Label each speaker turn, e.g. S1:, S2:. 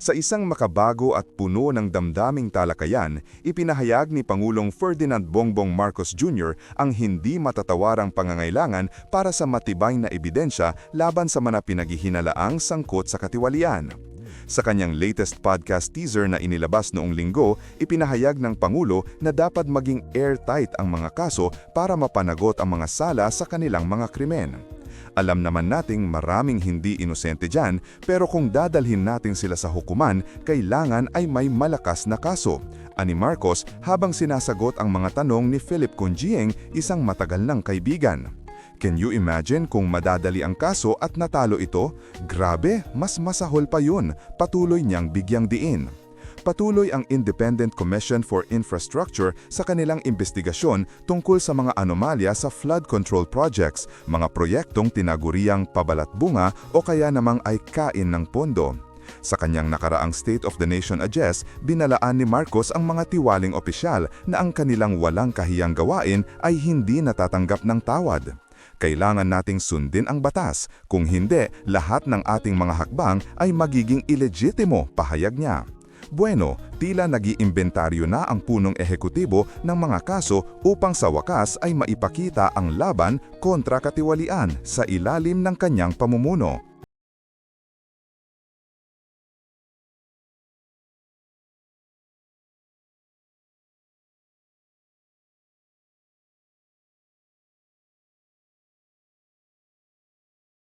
S1: Sa isang makabago at puno ng damdaming talakayan, ipinahayag ni Pangulong Ferdinand Bongbong Marcos Jr. ang hindi matatawarang pangangailangan para sa matibay na ebidensya laban sa mga pinaghihinalaang sangkot sa katiwalian. Sa kanyang latest podcast teaser na inilabas noong linggo, ipinahayag ng Pangulo na dapat maging airtight ang mga kaso para mapanagot ang mga sala sa kanilang mga krimen. Alam naman nating maraming hindi inosente dyan, pero kung dadalhin natin sila sa hukuman, kailangan ay may malakas na kaso. Ani Marcos habang sinasagot ang mga tanong ni Philip Conjieng, isang matagal ng kaibigan. Can you imagine kung madadali ang kaso at natalo ito? Grabe, mas masahol pa yun. Patuloy niyang bigyang diin. Patuloy ang Independent Commission for Infrastructure sa kanilang investigasyon tungkol sa mga anomalya sa flood control projects, mga proyektong tinaguriang pabalat-bunga o kaya namang ay kain ng pondo. Sa kanyang nakaraang State of the Nation Address, binalaan ni Marcos ang mga tiwaling opisyal na ang kanilang walang kahiyang gawain ay hindi natatanggap ng tawad. Kailangan nating sundin ang batas, kung hindi, lahat ng ating mga hakbang ay magiging ilegitimo, pahayag niya. Bueno, tila nag-iimbentaryo na ang punong ehekutibo ng mga kaso upang sa wakas ay maipakita ang laban kontra katiwalian sa ilalim ng kanyang pamumuno.